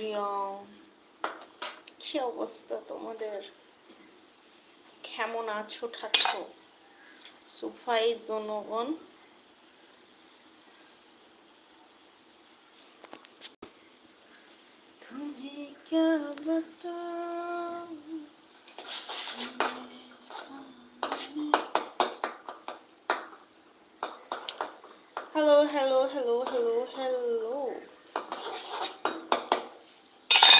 আদ্রিয়ন কি অবস্থা তোমাদের? কেমন আছো থাকছো সুফাই জনগণ? তুমি hello hello hello hello hello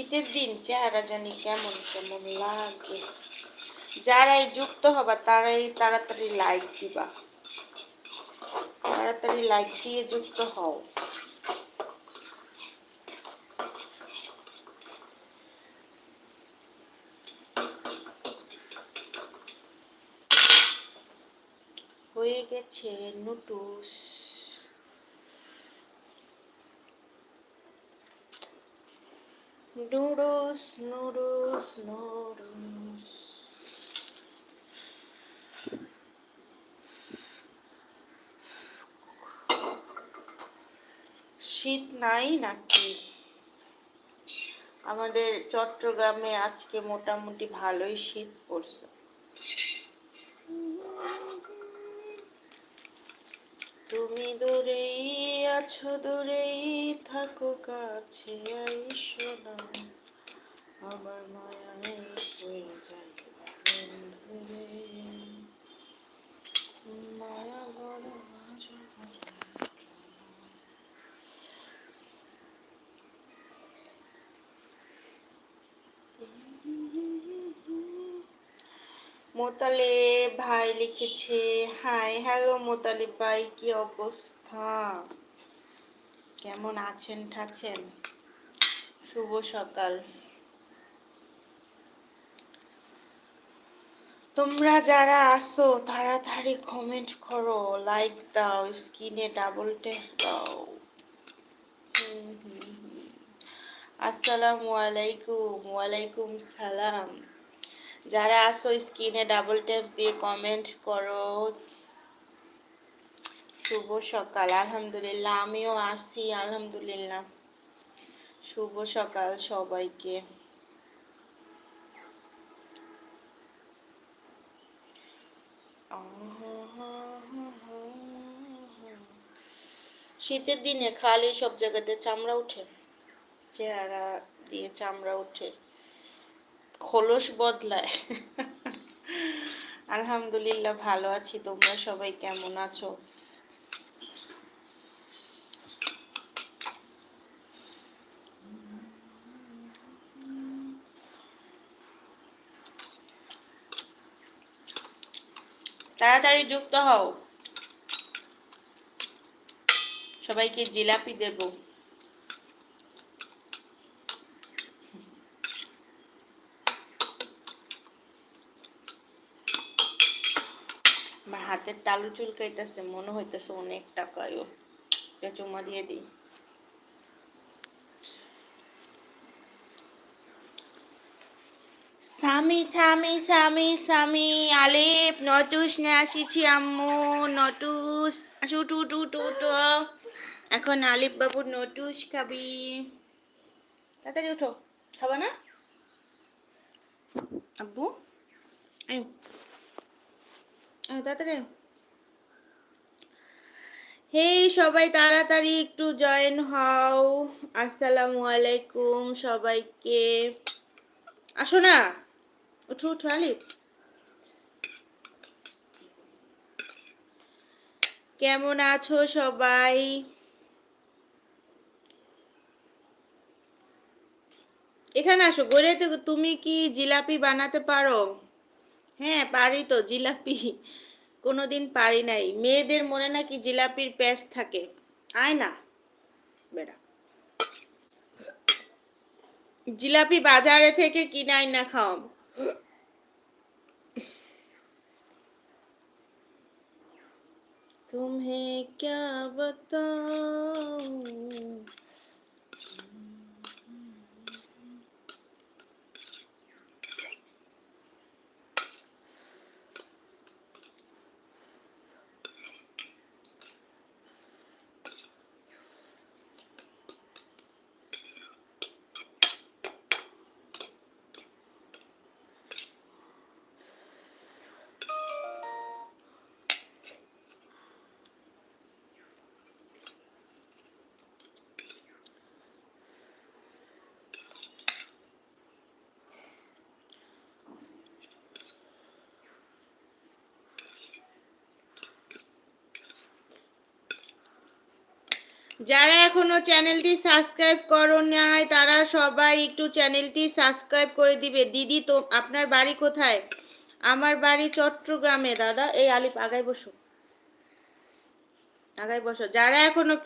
শীতের দিন চেহারা জানি কেমন কেমন লাগে। যারাই যুক্ত হবা, তারাই তাড়াতাড়ি লাইক দিবা। তাড়াতাড়ি লাইক দিয়ে যুক্ত হও। হয়ে গেছে নুটুস নুডলস নুডলস নুডলস শীত নাই নাকি? আমাদের চট্টগ্রামে আজকে মোটামুটি ভালোই শীত পড়ছে। তুমি দূরেই আছো, দূরেই থাকো, কাছে আইসো না। আমার মায়ায় হয়ে যায় মায়া বড় মাঝে মোতালে ভাই লিখেছে, হাই, হ্যালো মোতালে ভাই, কি অবস্থা? কেমন আছেন ঠাছেন? শুভ সকাল। তোমরা যারা আসো তাড়াতাড়ি কমেন্ট করো লাইক দাও স্ক্রিনে ডাবল ট্যাপ দাও। আসসালামু আলাইকুম, ওয়ালাইকুম সালাম। যারা আসো স্ক্রিনে ডাবল ট্যাপ দিয়ে কমেন্ট করো। শুভ সকাল। আলহামদুলিল্লাহ, আমিও আসছি আলহামদুলিল্লাহ। শুভ সকাল সবাইকে। শীতের দিনে খালি সব জায়গাতে চামড়া উঠে, চেহারা দিয়ে চামড়া উঠে। খোলস বদলায়। আলহামদুলিল্লাহ, ভালো আছি। তোমরা সবাই কেমন আছো? তাড়াতাড়ি যুক্ত হও। সবাইকে জিলাপি দেবো আমার হাতের তালু চুলকাইতেছে, মনে হইতেছে অনেক টাকায়ও চুমা দিয়ে দিই। স্বামী স্বামী স্বামী স্বামী, আলিপ, নটুস নিয়ে আসিছি আম্মু, নটুস। আসু টু টু টু টু এখন আলিপ বাবুর নটুস খাবি। তাড়াতাড়ি উঠো। খাবা না? আব্বু তাড়াতাড়ি। হেই সবাই তাড়াতাড়ি একটু জয়েন হও। আসসালামু আলাইকুম সবাইকে। আসো না, উঠো উঠো, আলিফ। কেমন আছো সবাই? এখানে আসো গড়ে তো তুমি কি জিলাপি বানাতে পারো? হ্যাঁ পারি তো, জিলাপি। কোনোদিন পারি নাই মেয়েদের মনে নাকি জিলাপির প্যাচ থাকে আয় না বেড়া জিলাপি বাজারে থেকে কিনাই না খাও तुम्हें क्या बताऊं যারা এখনও চ্যানেলটি সাবস্ক্রাইব করো নাই, তারা সবাই একটু চ্যানেলটি সাবস্ক্রাইব করে দিবে। দিদি, তো আপনার বাড়ি কোথায়? আমার বাড়ি চট্টগ্রামে। দাদা, এই আলিপ, আগায় বসো। আগায় বসো। যারা এখনও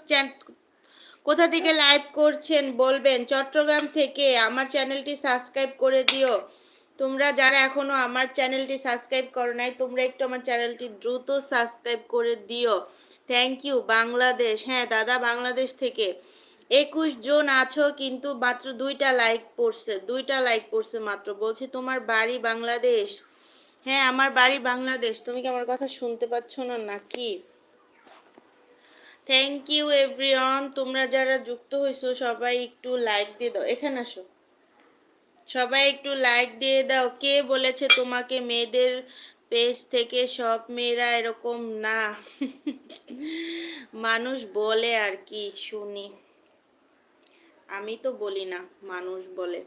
কোথা থেকে লাইভ করছেন বলবেন। চট্টগ্রাম থেকে আমার চ্যানেলটি সাবস্ক্রাইব করে দিও। তোমরা যারা এখনও আমার চ্যানেলটি সাবস্ক্রাইব করো নাই, তোমরা একটু আমার চ্যানেলটি দ্রুত সাবস্ক্রাইব করে দিও। থ্যাংক ইউ বাংলাদেশ হ্যাঁ দাদা বাংলাদেশ থেকে। একুশ জন আছো, কিন্তু মাত্র দুইটা লাইক পড়ছে, দুইটা লাইক পড়ছে মাত্র। বলছি, তোমার বাড়ি বাংলাদেশ হ্যাঁ আমার বাড়ি বাংলাদেশ তুমি কি আমার কথা শুনতে পাচ্ছ না, নাকি? থ্যাংক ইউ এভরিওয়ান তোমরা যারা যুক্ত হয়েছো সবাই একটু লাইক দিয়ে দাও। এখানে আসো। সবাই একটু লাইক দিয়ে দাও। কে বলেছে তোমাকে মেয়েদের পেজ থেকে সব মেয়েরা এরকম না। মানুষ বলে আর কি, শুনি। আমি তো বলি না, মানুষ বলে।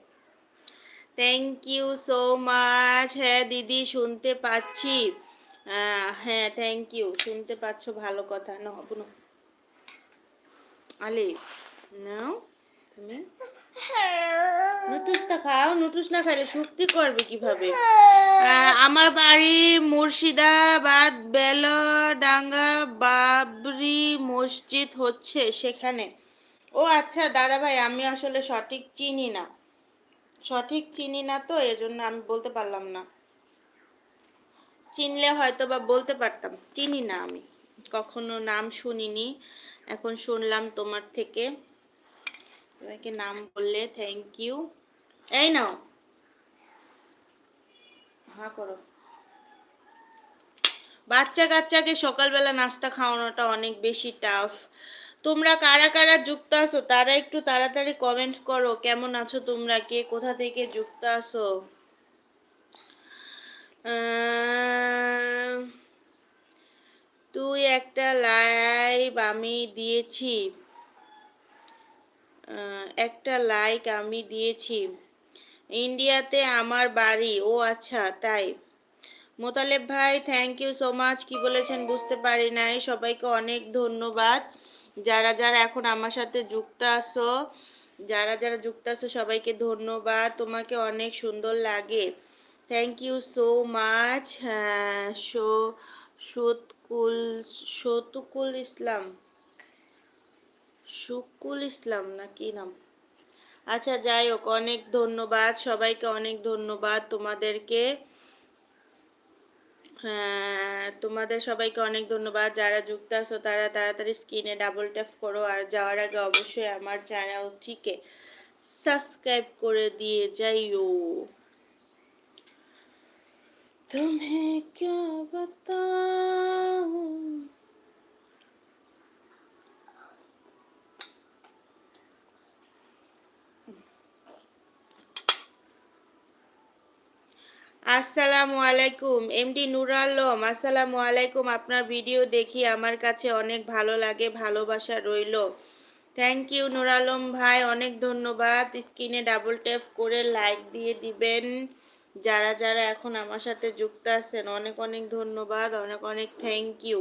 থ্যাংক ইউ সো মাচ হ্যাঁ দিদি, শুনতে পাচ্ছি। হ্যাঁ থ্যাংক ইউ শুনতে পাচ্ছ, ভালো কথা। না আলি, নাও, তুমি। নুটুসটা খাও নুটুস না খাইলে শক্তি করবে কীভাবে? আমার বাড়ি মুর্শিদাবাদ বেলডাঙ্গা বাবরি মসজিদ হচ্ছে সেখানে। ও আচ্ছা দাদা ভাই আমি আসলে সঠিক চিনি না। সঠিক চিনি না তো এজন্য আমি বলতে পারলাম না। চিনলে হয়তো বা বলতে পারতাম চিনি না আমি। কখনো নাম শুনিনি এখন শুনলাম তোমার থেকে। তোমাকে নাম বললে থ্যাংক ইউ এই নাও। হ্যাঁ করো। বাচ্চা কাচ্চাকে সকালবেলা নাস্তা খাওয়ানোটা অনেক বেশি টাফ তোমরা কারা কারা যুক্ত আছো, তারা একটু তাড়াতাড়ি কমেন্ট করো, কেমন আছো তোমরা, কে কোথা থেকে যুক্ত আছো? তুই একটা লাইভ আমি দিয়েছি। একটা লাইক আমি দিয়েছি। ইন্ডিয়াতে আমার বাড়ি। ও আচ্ছা তাই। মোতালেব ভাই থ্যাংক ইউ সো মাচ কি বলেছেন বুঝতে পারি নাই। সবাইকে অনেক ধন্যবাদ। যারা যারা এখন আমার সাথে যুক্ত আসো যারা যারা যুক্ত আসো সবাইকে ধন্যবাদ। তোমাকে অনেক সুন্দর লাগে। থ্যাংক ইউ সো মাচ হ্যাঁ সতুকুল সতুকুল ইসলাম। শুকুল ইসলাম না কি নাম আচ্ছা যাই হোক অনেক ধন্যবাদ সবাইকে অনেক ধন্যবাদ তোমাদেরকে হ্যাঁ তোমাদের সবাইকে অনেক ধন্যবাদ যারা যুক্ত আছো তারা তাড়াতাড়ি স্ক্রিনে ডাবল ট্যাপ করো আর যাওয়ার আগে অবশ্যই আমার চ্যানেলটিকে সাবস্ক্রাইব করে দিয়ে যাইও তুমি क्या बताऊं আসসালামু আলাইকুম, এমডি নুর আলম। আসসালামু আলাইকুম, আপনার ভিডিও দেখি আমার কাছে অনেক ভালো লাগে, ভালোবাসা রইল। থ্যাংক ইউ নুর আলম ভাই, অনেক ধন্যবাদ। স্ক্রিনে ডাবল ট্যাপ করে লাইক দিয়ে দিবেন। যারা যারা এখন আমার সাথে যুক্ত আছেন, অনেক অনেক ধন্যবাদ, অনেক অনেক থ্যাংক ইউ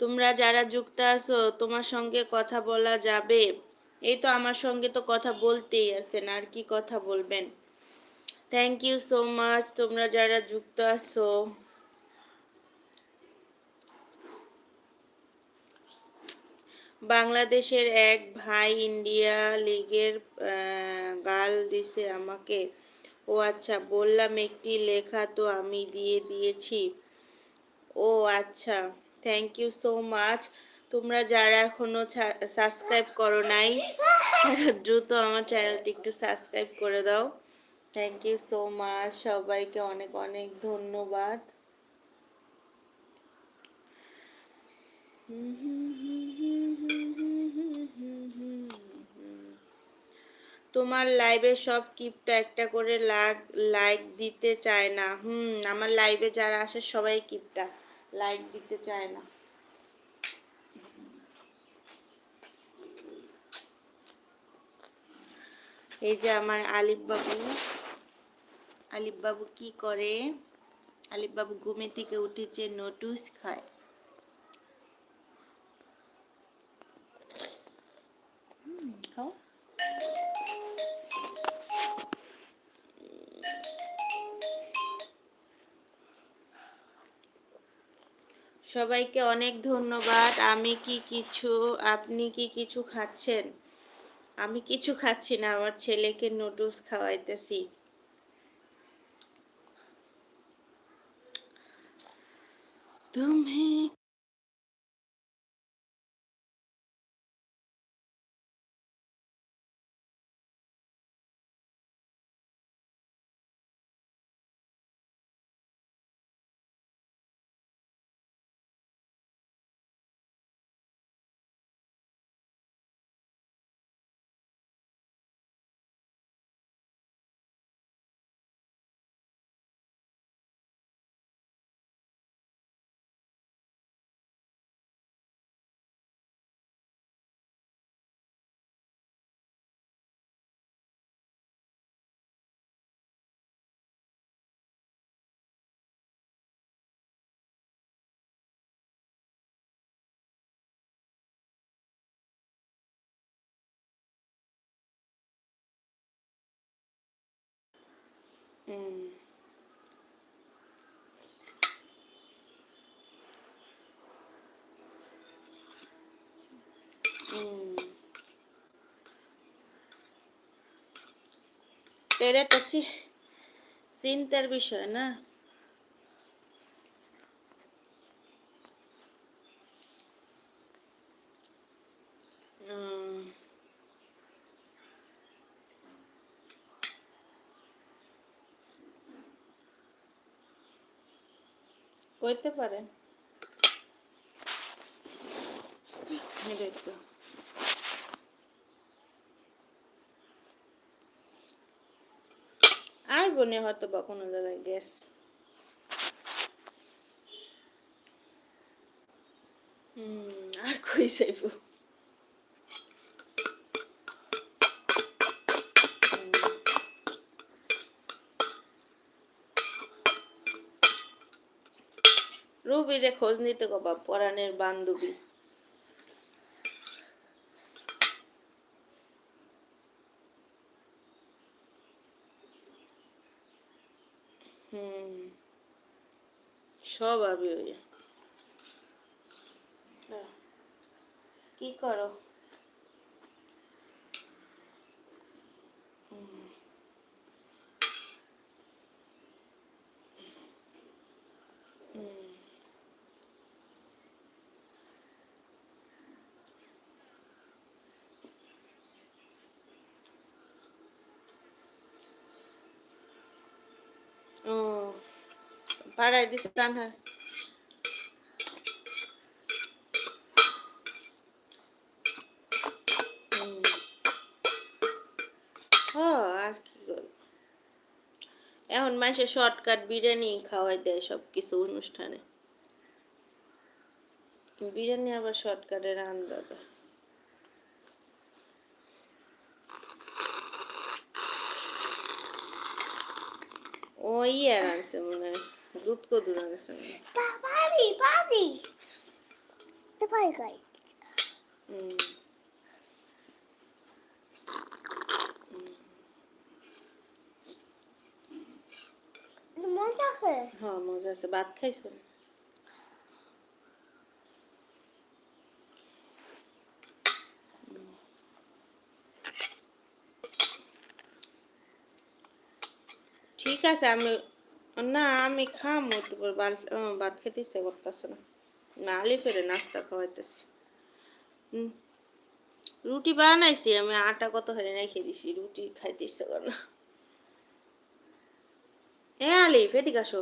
তোমরা যারা যুক্ত আছো, তোমার সঙ্গে কথা বলা যাবে। এই তো আমার সঙ্গে তো কথা বলতেই আছেন, আর কি কথা বলবেন? থ্যাংক ইউ সো মাচ তোমরা যারা যুক্ত আছো। বাংলাদেশের এক ভাই ইন্ডিয়া লিগের গাল দিছে আমাকে। ও আচ্ছা বললাম একটি লেখা তো আমি দিয়ে দিয়েছি। ও আচ্ছা থ্যাংক ইউ সো মাচ তোমরা যারা এখনও সাবস্ক্রাইব করো নাই দ্রুত আমার চ্যানেলটি একটু সাবস্ক্রাইব করে দাও। থ্যাংক ইউ সো মাচ সবাইকে অনেক অনেক ধন্যবাদ। তোমার লাইভে সব কিপটা একটা করে লাইক দিতে চায় না। হুম, আমার লাইভে যারা আসে সবাই কিপটা লাইক দিতে চায় না। এই যে আমার আলিফ বাবু। কি করে? আলিফ বাবু ঘুমে থেকে উঠেছে নোটুস খায়। সবাইকে অনেক ধন্যবাদ। আমি কি কিছু, আপনি কি কিছু খাচ্ছেন? আমি কিছু খাচ্ছি না আমার ছেলেকে নুডলস খাওয়াইতেছি। তুমি এটা একটা চিন্তার বিষয় না হইতে পারে। আর বনে হয়তো বা কোনো জায়গায় গ্যাস। হম আর কই যাইব? রুবিরে খোঁজ নিতে কবা পরাণের বান্ধবী। সব আবি কি করো হুম। হুম। ও পাড়ায় দিছে টান হয় আর এখন মাসে শর্টকাট বিরিয়ানি খাওয়াই দেয় সব কিছু অনুষ্ঠানে। বিরিয়ানি আবার শর্টকাটে রান্না যায় ও ইয়ে রাঁধছে মনে হয়। दूध को दूध आगे से पानी पानी तो पानी का মজা আছে? হ্যাঁ মজা আছে। ভাত খাইছো? ঠিক আছে আমি না, আমি খামো পর ভাত খেতে ইচ্ছে করতেছে না। আলি ফেরে নাস্তা খাওয়াইতেছি। রুটি বানাইছি, আমি আটা কত হারে রেখে দিছি, রুটি খাইতে ইচ্ছে করে না। এ আলিফ এদিকে আসো।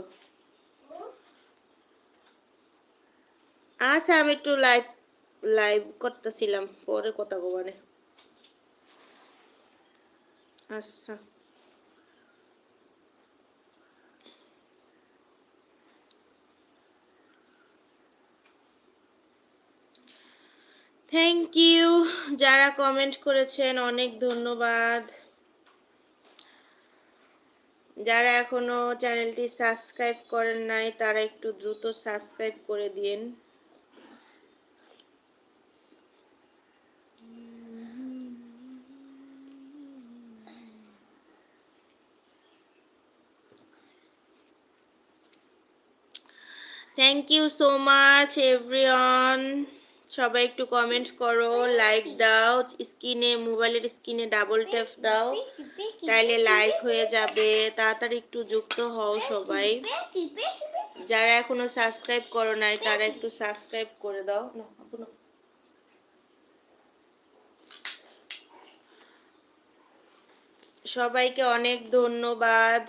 আচ্ছা আমি একটু লাইভ লাইভ করতেছিলাম, পরে কথা কবারে আচ্ছা। থ্যাংক ইউ যারা কমেন্ট করেছেন, অনেক ধন্যবাদ। যারা এখনও চ্যানেলটি সাবস্ক্রাইব করেন নাই, তারা একটু দ্রুত সাবস্ক্রাইব করে দিন thank you so much everyone সবাই একটু কমেন্ট করো লাইক দাও, স্ক্রিনে, মোবাইলের স্ক্রিনে ডাবল ট্যাপ দাও, তাইলে লাইক হয়ে যাবে, তাড়াতাড়ি একটু যুক্ত হও সবাই। যারা এখনও সাবস্ক্রাইব করো নাই, তারা একটু সাবস্ক্রাইব করে দাও। সবাইকে অনেক ধন্যবাদ।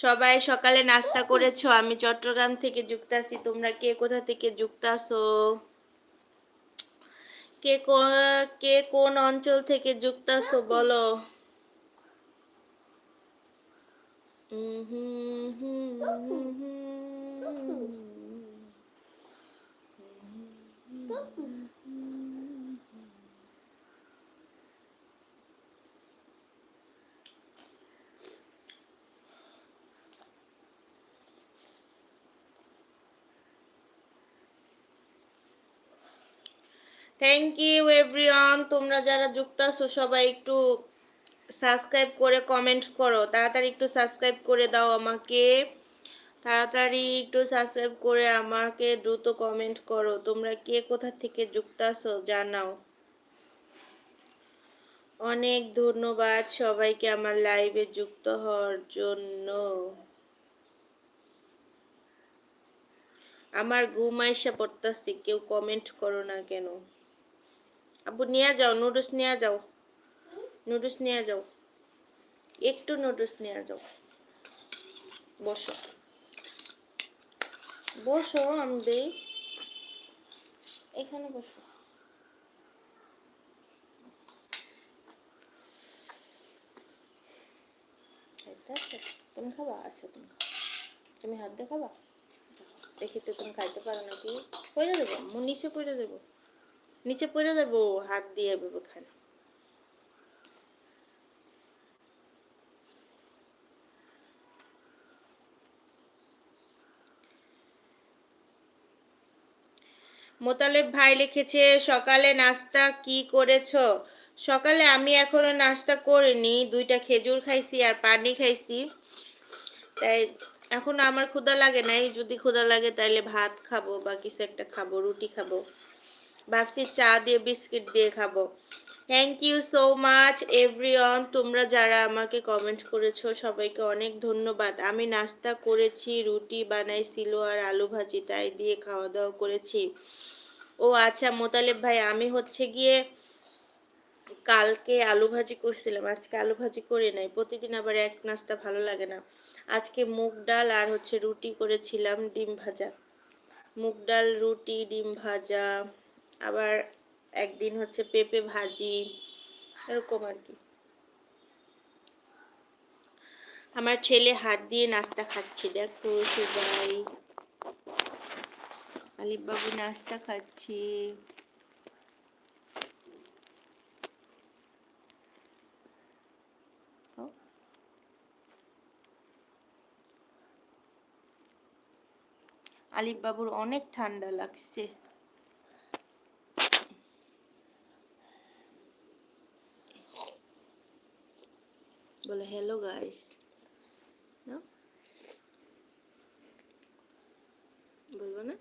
সবাই সকালে নাস্তা করেছ, আমি চট্টগ্রাম থেকে যুক্ত আছি, তোমরা কে কোথা থেকে যুক্ত আছো কে কে কোন অঞ্চল থেকে যুক্ত আছো বলো হুম হুম হুম হুম। থ্যাংক ইউ এভরিওয়ান তোমরা যারা যুক্ত আছো, সবাই একটু সাবস্ক্রাইব করে কমেন্ট করো। তাড়াতাড়ি একটু সাবস্ক্রাইব করে দাও আমাকে। তাড়াতাড়ি একটু সাবস্ক্রাইব করে আমাকে দ্রুত কমেন্ট করো। তোমরা কে কোথা থেকে যুক্ত আছো, জানাও। অনেক ধন্যবাদ সবাইকে আমার লাইভে যুক্ত হওয়ার জন্য। আমার ঘুম আইসা পড়তাছি, কেউ কমেন্ট করো না কেন? আব্বু, নিয়ে যাও, নুডলস নিয়ে যাও। নুডলস নিয়ে যাও। একটু নুডলস নিয়ে যাও। বসো। বসো আমি এখানে বসো? তুমি খাবা? আচ্ছা তুমি তুমি হাত দিয়ে খাবা? দেখি তো তুমি খাইতে পারো নাকি? পড়ে দেবো নিচে পড়ে দেবো। নিচে পড়ে দেবো হাত দিয়ে ভেবে খান মোতালেব ভাই লিখেছে, সকালে নাস্তা কি করেছ? সকালে আমি এখনও নাস্তা করিনি, দুইটা খেজুর খাইছি আর পানি খাইছি। তাই এখন আমার ক্ষুধা লাগে নাই, যদি ক্ষুধা লাগে তাহলে ভাত খাব বা কিছু একটা খাব, রুটি খাব। ভাবছি চা দিয়ে বিস্কিট দিয়ে খাব। Thank you so much everyone তোমরা যারা আমাকে কমেন্ট করেছ, সবাইকে অনেক ধন্যবাদ। আমি নাস্তা করেছি, রুটি বানাইছিল আর আলু ভাজি, তাই দিয়ে খাওয়া দাওয়া করেছি। ও আচ্ছা মোতালেব ভাই, আমি হচ্ছে গিয়ে কালকে আলু ভাজি করছিলাম। আজকে আলু ভাজি করে নাই। প্রতিদিন আবার এক নাস্তা ভালো লাগে না। আজকে মুগ ডাল আর হচ্ছে রুটি করেছিলাম, ডিম ভাজা। মুগ ডাল, রুটি, ডিম ভাজা। আবার একদিন হচ্ছে পেঁপে ভাজি, এরকম আর কি। আমার ছেলে হাত দিয়ে নাস্তা খাচ্ছে, দেখো সবাই। আলিফ বাবু নাস্তা খাচ্ছে। আলিফ বাবুর অনেক ঠান্ডা লাগছে। বলে হ্যালো গাইস বলব না?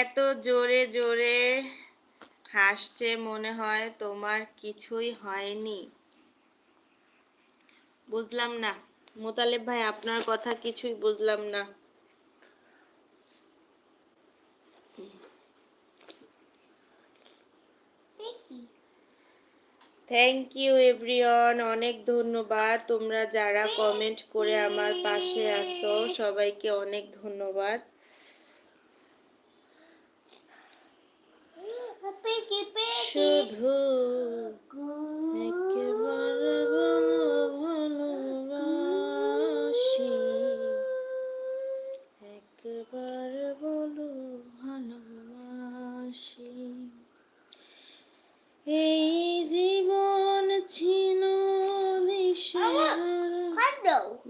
এত জোরে জোরে হাসছে মনে হয় তোমার কিছুই হয়নি। বুঝলাম না। মোতালেব ভাই, আপনার কথা কিছুই বুঝলাম না দেখি থ্যাংক ইউ এভরিওয়ান অনেক ধন্যবাদ। তোমরা যারা কমেন্ট করে আমার পাশে আসো সবাইকে অনেক ধন্যবাদ। শুধু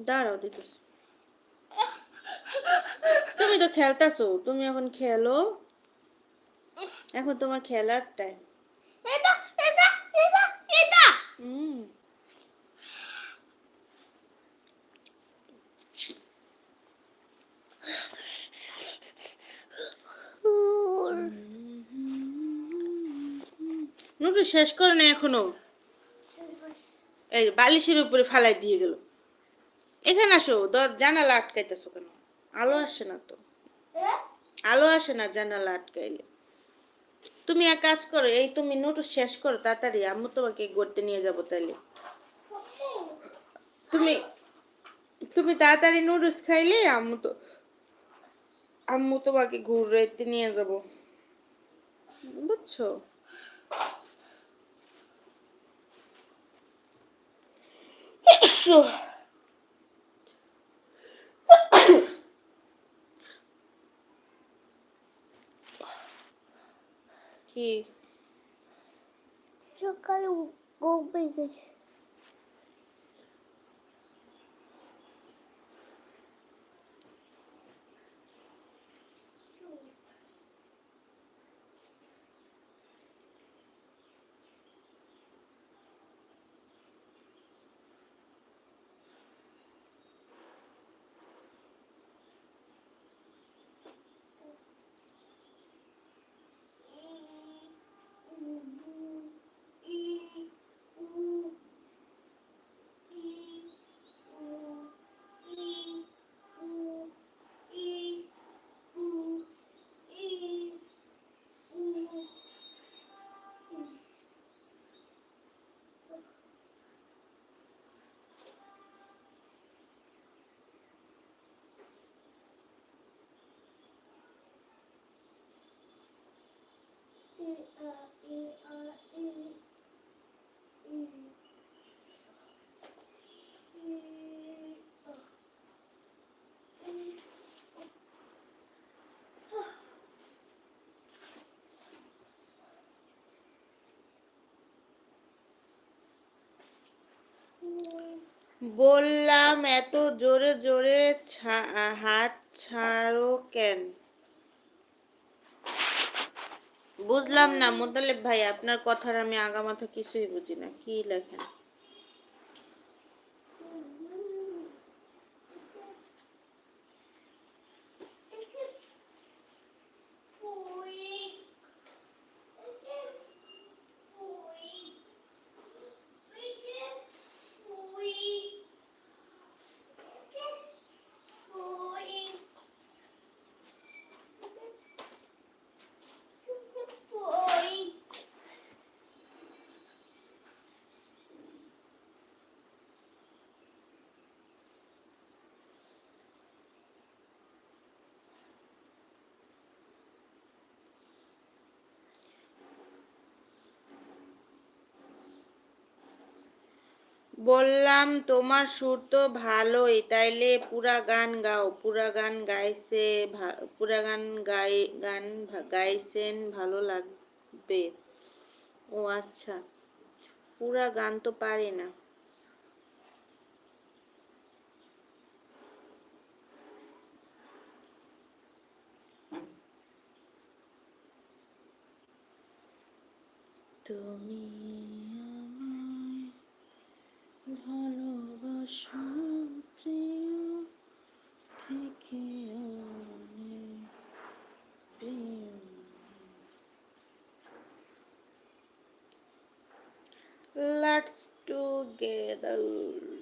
দাঁড়াও দিতেছি তুমি তো খেলতাছো তুমি এখন খেলো। এখন তোমার খেলার টাইম এটা এটা এটা এটা। হুম নোটু শেষ করে না এখনও। এই বালিশের উপরে ফালাই দিয়ে গেল। এখানে আসো জানালা আটকাইতেছো কেন? আলো আসে না তো। আলো আসে না জানালা আটকাইলে। তুমি এক কাজ করো এই তুমি নোটু শেষ করো তাড়াতাড়ি। আম্মু তোমাকে গড়তে নিয়ে যাব তাইলে। তুমি তুমি তাড়াতাড়ি নুডলস খাইলে আম্মু তো আম্মু তোমাকে ঘুরাইতে নিয়ে যাব। বুঝছ? কি সকালে ঘুম পেয়ে গেছে বললাম এত জোরে জোরে হাত ছাড়ো কেন? বুঝলাম না মোতালেব ভাই আপনার কথার আমি আগামাথা কিছুই বুঝি না। কি লেখেন? বললাম, তোমার সুর তো ভালোই, তাইলে পুরা গান গাও। পুরা গান গাইছে পুরা গান গাই, গান গাইছেন, ভালো লাগবে। ও আচ্ছা পুরা গান তো পারে না। তুমি আমায় ভালোবাসো প্রিয় থেকে অনেক প্রিয় let's together